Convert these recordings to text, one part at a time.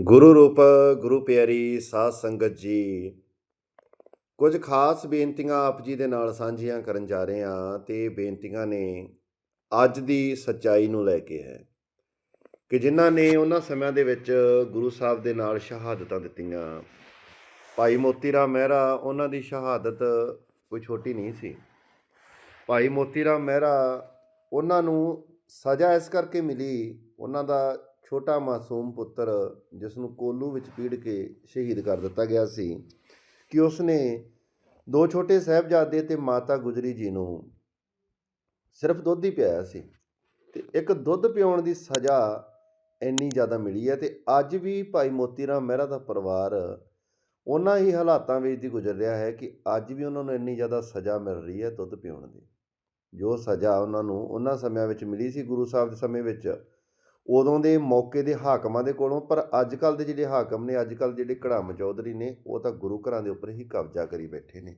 ਗੁਰੂ ਰੂਪ, ਗੁਰੂ ਪਿਆਰੀ, ਸਾਧ ਸੰਗਤ ਜੀ। ਕੁਝ ਖਾਸ ਬੇਨਤੀਆਂ ਆਪ ਜੀ ਦੇ ਨਾਲ ਸਾਂਝੀਆਂ ਕਰਨ ਜਾ ਰਹੇ ਹਾਂ ਤੇ ਬੇਨਤੀਆਂ ਨੇ ਅੱਜ ਦੀ ਸੱਚਾਈ ਨੂੰ ਲੈ ਕੇ ਹੈ ਕਿ ਜਿਨ੍ਹਾਂ ਨੇ ਉਹਨਾਂ ਸਮਿਆਂ ਦੇ ਵਿੱਚ ਗੁਰੂ ਸਾਹਿਬ ਦੇ ਨਾਲ ਸ਼ਹਾਦਤਾਂ ਦਿੱਤੀਆਂ। ਭਾਈ ਮੋਤੀ ਰਾਮ ਮਹਿਰਾ ਉਹਨਾਂ ਦੀ ਸ਼ਹਾਦਤ ਕੋਈ ਛੋਟੀ ਨਹੀਂ ਸੀ। ਭਾਈ ਮੋਤੀ ਰਾਮ ਮਹਿਰਾ ਉਹਨਾਂ ਨੂੰ ਸਜ਼ਾ ਇਸ ਕਰਕੇ ਮਿਲੀ, ਉਹਨਾਂ ਦਾ ਛੋਟਾ ਮਾਸੂਮ ਪੁੱਤਰ ਜਿਸ ਨੂੰ ਕੋਲੂ ਵਿੱਚ ਪੀੜ ਕੇ ਸ਼ਹੀਦ ਕਰ ਦਿੱਤਾ ਗਿਆ ਸੀ ਕਿ ਉਸਨੇ ਦੋ ਛੋਟੇ ਸਾਹਿਬਜ਼ਾਦੇ ਤੇ ਮਾਤਾ ਗੁਜਰੀ ਜੀ ਨੂੰ ਸਿਰਫ ਦੁੱਧ ਹੀ ਪਿਆਇਆ ਸੀ ਤੇ ਇੱਕ ਦੁੱਧ ਪਿਉਣ ਦੀ ਸਜ਼ਾ ਇੰਨੀ ਜ਼ਿਆਦਾ ਮਿਲੀ ਹੈ ਤੇ ਅੱਜ ਵੀ ਭਾਈ ਮੋਤੀ ਰਾਮ ਮਹਿਰਾ ਦਾ ਪਰਿਵਾਰ ਉਹਨਾਂ ਹੀ ਹਾਲਾਤਾਂ ਵਿੱਚ ਦੀ ਗੁਜ਼ਰ ਰਿਹਾ ਹੈ ਕਿ ਅੱਜ ਵੀ ਉਹਨਾਂ ਨੂੰ ਇੰਨੀ ਜ਼ਿਆਦਾ ਸਜ਼ਾ ਮਿਲ ਰਹੀ ਹੈ ਦੁੱਧ ਪਿਉਣ ਦੀ। ਜੋ ਸਜ਼ਾ ਉਹਨਾਂ ਨੂੰ ਉਹਨਾਂ ਸਮਿਆਂ ਵਿੱਚ ਮਿਲੀ ਸੀ ਗੁਰੂ ਸਾਹਿਬ ਦੇ ਸਮੇਂ ਵਿੱਚ ਉਦੋਂ ਦੇ ਮੌਕੇ ਦੇ ਹਾਕਮਾਂ ਦੇ ਕੋਲੋਂ, ਪਰ ਅੱਜ ਕੱਲ ਦੇ ਜਿਹੜੇ ਹਾਕਮ ਨੇ ਅੱਜ ਕੱਲ ਜਿਹੜੇ ਕੜਾਮ ਚੌਧਰੀ ਨੇ, ਉਹ ਤਾਂ ਗੁਰੂ ਘਰਾਂ ਦੇ ਉੱਪਰ ਹੀ ਕਬਜ਼ਾ ਕਰੀ ਬੈਠੇ ਨੇ।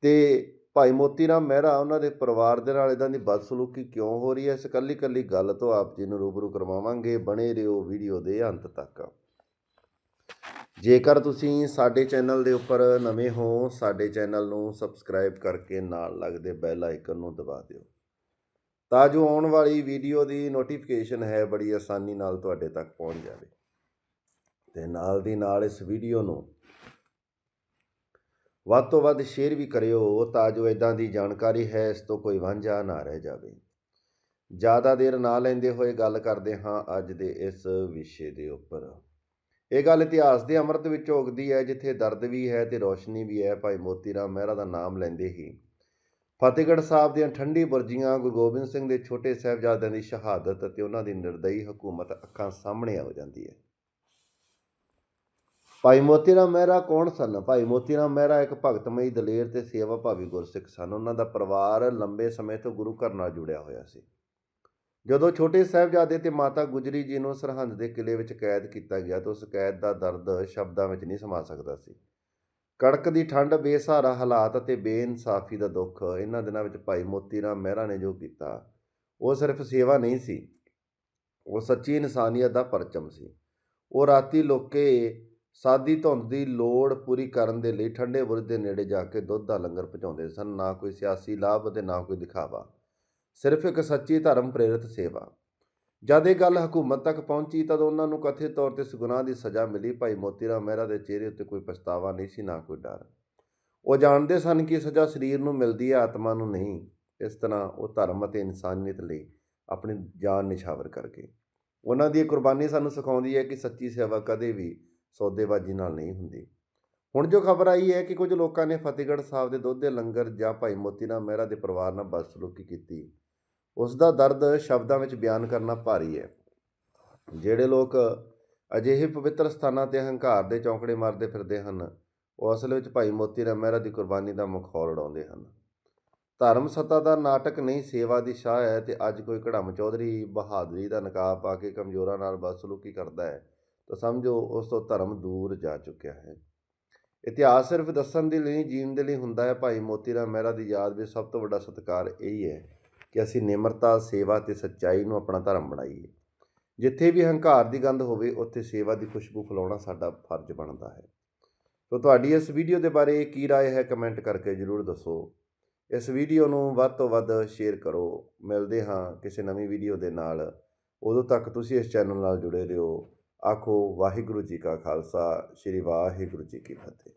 ਤੇ ਭਾਈ ਮੋਤੀ ਰਾਮ ਮਹਿਰਾ, ਉਹਨਾਂ ਦੇ ਪਰਿਵਾਰ ਦੇ ਨਾਲ ਇਦਾਂ ਦੀ ਬਦਸਲੂਕੀ ਕਿਉਂ ਹੋ ਰਹੀ ਹੈ? ਇਸ ਕੱਲੀ ਕੱਲੀ ਗੱਲ ਤੋਂ ਆਪ ਜੀ ਨੂੰ ਰੂਬਰੂ ਕਰਵਾਵਾਂਗੇ। ਬਣੇ ਰਹੋ ਵੀਡੀਓ ਦੇ ਅੰਤ ਤੱਕ। ਜੇਕਰ ਤੁਸੀਂ ਸਾਡੇ ਚੈਨਲ ਦੇ ਉੱਪਰ ਨਵੇਂ ਹੋ, ਸਾਡੇ ਚੈਨਲ ਨੂੰ ਸਬਸਕ੍ਰਾਈਬ ਕਰਕੇ ਨਾਲ ਲੱਗਦੇ ਬੈਲ ਆਈਕਨ ਨੂੰ ਦਬਾ ਦਿਓ। ਤਾਂ ਜੋ ਆਉਣ ਵਾਲੀ ਵੀਡੀਓ ਦੀ ਨੋਟੀਫਿਕੇਸ਼ਨ ਹੈ, ਬੜੀ ਆਸਾਨੀ ਨਾਲ ਤੁਹਾਡੇ ਤੱਕ ਪਹੁੰਚ ਜਾਵੇ। ਤੇ ਨਾਲ ਦੀ ਨਾਲ ਇਸ ਵੀਡੀਓ ਨੂੰ ਵੱਧ ਤੋਂ ਵੱਧ ਸ਼ੇਅਰ ਵੀ ਕਰਿਓ, ਤਾਂ ਜੋ ਇਦਾਂ ਦੀ ਜਾਣਕਾਰੀ ਹੈ, ਇਸ ਤੋਂ ਕੋਈ ਵਾਂਝਾ ਨਾ ਰਹਿ ਜਾਵੇ। ਜ਼ਿਆਦਾ ਦੇਰ ਨਾ ਲੈਂਦੇ ਹੋਏ ਗੱਲ ਕਰਦੇ ਹਾਂ ਅੱਜ ਦੇ ਇਸ ਵਿਸ਼ੇ ਦੇ ਉੱਪਰ। ਇਹ ਗੱਲ ਇਤਿਹਾਸ ਦੇ ਅੰਮ੍ਰਿਤ ਵਿੱਚ ਉਗਦੀ ਹੈ, ਜਿੱਥੇ ਦਰਦ ਵੀ ਹੈ ਤੇ ਰੋਸ਼ਨੀ ਵੀ ਹੈ। ਭਾਈ ਮੋਤੀ ਰਾਮ ਮਹਿਰਾ ਦਾ ਨਾਮ ਲੈਂਦੇ ਹੀ ਫਤਿਹਗੜ੍ਹ ਸਾਹਿਬ ਦੀਆਂ ਠੰਡੀ ਬੁਰਜੀਆਂ ਗੁਰੂ ਗੋਬਿੰਦ ਸਿੰਘ ਦੇ ਛੋਟੇ ਸਾਹਿਬਜ਼ਾਦਿਆਂ ਦੀ ਸ਼ਹਾਦਤ ਅਤੇ ਉਹਨਾਂ ਦੀ ਨਿਰਦਈ ਹਕੂਮਤ ਅੱਖਾਂ ਸਾਹਮਣੇ ਆ ਜਾਂਦੀ ਹੈ। ਭਾਈ ਮੋਤੀ ਰਾਮ ਮਹਿਰਾ ਕੌਣ ਸਨ? ਭਾਈ ਮੋਤੀ ਰਾਮ ਮਹਿਰਾ ਇੱਕ ਭਗਤਮਈ ਦਲੇਰ ਤੇ ਸੇਵਾ ਭਾਵੀ ਗੁਰਸਿੱਖ ਸਨ। ਉਹਨਾਂ ਦਾ ਪਰਿਵਾਰ ਲੰਬੇ ਸਮੇਂ ਤੋਂ ਗੁਰੂ ਘਰ ਨਾਲ ਜੁੜਿਆ ਹੋਇਆ ਸੀ। ਜਦੋਂ ਛੋਟੇ ਸਾਹਿਬਜ਼ਾਦੇ ਤੇ ਮਾਤਾ ਗੁਜਰੀ ਜੀ ਨੂੰ ਸਰਹੰਦ ਦੇ ਕਿਲੇ ਵਿੱਚ ਕੈਦ ਕੀਤਾ ਗਿਆ ਤਾਂ ਉਸ ਕੈਦ ਦਾ ਦਰਦ ਸ਼ਬਦਾਂ ਵਿੱਚ ਨਹੀਂ ਸਮਾ ਸਕਦਾ ਸੀ। ਕੜਕ ਦੀ ਠੰਡ ਬੇਸਹਾਰਾ ਹਾਲਾਤ ਅਤੇ ਬੇਇਨਸਾਫੀ ਦਾ ਦੁੱਖ, ਇਹਨਾਂ ਦਿਨਾਂ ਵਿੱਚ ਭਾਈ ਮੋਤੀ ਰਾਮ ਮਹਿਰਾ ਨੇ ਜੋ ਕੀਤਾ, ਉਹ ਸਿਰਫ ਸੇਵਾ ਨਹੀਂ ਸੀ, ਉਹ ਸੱਚੀ ਇਨਸਾਨੀਅਤ ਦਾ ਪਰਚਮ ਸੀ। ਉਹ ਰਾਤੀ ਲੋਕੇ ਸਾਦੀ ਧੁੰਦ ਦੀ ਲੋੜ ਪੂਰੀ ਕਰਨ ਦੇ ਲਈ ਠੰਡੇ ਬੁਰਜ ਦੇ ਨੇੜੇ ਜਾ ਕੇ ਦੁੱਧ ਦਾ ਲੰਗਰ ਪਹੁੰਚਾਉਂਦੇ ਸਨ, ਨਾ ਕੋਈ ਸਿਆਸੀ ਲਾਭ ਅਤੇ ਨਾ ਕੋਈ ਦਿਖਾਵਾ। ਸਿਰਫ ਇੱਕ ਸੱਚੀ ਧਰਮ ਪ੍ਰੇਰਿਤ ਸੇਵਾ। ਜਦ ਇਹ ਗੱਲ ਹਕੂਮਤ ਤੱਕ ਪਹੁੰਚੀ, ਤਦ ਉਹਨਾਂ ਨੂੰ ਕਥਿਤ ਤੌਰ ਤੇ ਇਸ ਗੁਨਾਹ ਦੀ ਸਜ਼ਾ ਮਿਲੀ। ਭਾਈ ਮੋਤੀ ਰਾਮ ਮਹਿਰਾ ਦੇ ਚਿਹਰੇ ਉੱਤੇ ਕੋਈ ਪਛਤਾਵਾ ਨਹੀਂ ਸੀ, ਨਾ ਕੋਈ ਡਰ। ਉਹ ਜਾਣਦੇ ਸਨ ਕਿ ਸਜ਼ਾ ਸਰੀਰ ਨੂੰ ਮਿਲਦੀ ਹੈ, ਆਤਮਾ ਨੂੰ ਨਹੀਂ। ਇਸ ਤਰ੍ਹਾਂ ਉਹ ਧਰਮ ਅਤੇ ਇਨਸਾਨੀਅਤ ਲਈ ਆਪਣੀ ਜਾਨ ਨਿਛਾਵਰ ਕਰਕੇ। ਉਹਨਾਂ ਦੀ ਇਹ ਕੁਰਬਾਨੀ ਸਾਨੂੰ ਸਿਖਾਉਂਦੀ ਹੈ ਕਿ ਸੱਚੀ ਸੇਵਾ ਕਦੇ ਵੀ ਸੌਦੇਬਾਜ਼ੀ ਨਾਲ ਨਹੀਂ ਹੁੰਦੀ। ਹੁਣ ਜੋ ਖਬਰ ਆਈ ਹੈ ਕਿ ਕੁਝ ਲੋਕਾਂ ਨੇ ਫਤਿਹਗੜ੍ਹ ਸਾਹਿਬ ਦੇ ਦੁੱਧ ਦੇ ਲੰਗਰ ਜਾਂ ਭਾਈ ਮੋਤੀ ਰਾਮ ਮਹਿਰਾ ਦੇ ਪਰਿਵਾਰ ਨਾਲ ਬਦਸਲੂਕੀ ਕੀਤੀ। ਉਸ ਦਾ ਦਰਦ ਸ਼ਬਦਾਂ ਵਿੱਚ ਬਿਆਨ ਕਰਨਾ ਭਾਰੀ ਹੈ। ਜਿਹੜੇ ਲੋਕ ਅਜਿਹੇ ਪਵਿੱਤਰ ਸਥਾਨਾਂ ਤੇ ਹੰਕਾਰ ਦੇ ਚੌਂਕੜੇ ਮਾਰਦੇ ਫਿਰਦੇ ਹਨ, ਉਹ ਅਸਲ ਵਿੱਚ ਭਾਈ ਮੋਤੀ ਰਾਮ ਮਹਿਰਾ ਦੀ ਕੁਰਬਾਨੀ ਦਾ ਮਖੌਲ ਉਡਾਉਂਦੇ ਹਨ। ਧਰਮ ਸੱਤਾ ਦਾ ਨਾਟਕ ਨਹੀਂ, ਸੇਵਾ ਦੀ ਸ਼ਾਹ ਹੈ ਤੇ ਅੱਜ ਕੋਈ ਘੜਮ ਚੌਧਰੀ ਬਹਾਦਰੀ ਦਾ ਨਕਾਬ ਪਾ ਕੇ ਕਮਜ਼ੋਰਾਂ ਨਾਲ ਬਦਸਲੂਕੀ ਕਰਦਾ ਹੈ, ਤਾਂ ਸਮਝੋ ਉਸ ਤੋਂ ਧਰਮ ਦੂਰ ਜਾ ਚੁੱਕਿਆ ਹੈ। ਇਤਿਹਾਸ ਸਿਰਫ ਦੱਸਣ ਦੇ ਲਈ, ਜੀਣ ਦੇ ਲਈ ਹੁੰਦਾ ਹੈ, ਭਾਈ ਮੋਤੀ ਰਾਮ ਮਹਿਰਾ ਦੀ ਯਾਦ ਵਿੱਚ ਸਭ ਤੋਂ ਵੱਡਾ ਸਤਿਕਾਰ ਇਹੀ ਹੈ। ਕਿ ਅਸੀਂ ਨਿਮਰਤਾ ਸੇਵਾ ਤੇ ਸੱਚਾਈ ਨੂੰ ਆਪਣਾ ਧਰਮ ਬਣਾਈਏ ਜਿੱਥੇ ਵੀ ਹੰਕਾਰ ਦੀ ਗੰਧ ਹੋਵੇ ਉੱਥੇ ਸੇਵਾ ਦੀ ਖੁਸ਼ਬੂ ਫੈਲਾਉਣਾ ਸਾਡਾ ਫਰਜ਼ ਬਣਦਾ ਹੈ ਤੋ ਤੁਹਾਡੀ ਇਸ ਵੀਡੀਓ ਦੇ ਬਾਰੇ ਕੀ رائے ਹੈ ਕਮੈਂਟ ਕਰਕੇ ਜਰੂਰ ਦੱਸੋ ਇਸ ਵੀਡੀਓ ਨੂੰ ਵੱਧ ਤੋਂ ਵੱਧ ਸ਼ੇਅਰ ਕਰੋ ਮਿਲਦੇ ਹਾਂ ਕਿਸੇ ਨਵੀਂ ਵੀਡੀਓ ਦੇ ਨਾਲ ਉਦੋਂ ਤੱਕ ਤੁਸੀਂ ਇਸ ਚੈਨਲ ਨਾਲ ਜੁੜੇ ਰਹੋ ਆਖੋ ਵਾਹਿਗੁਰੂ ਜੀ ਕਾ ਖਾਲਸਾ ਸ੍ਰੀ ਵਾਹਿਗੁਰੂ ਜੀ ਕੀ ਫਤਿਹ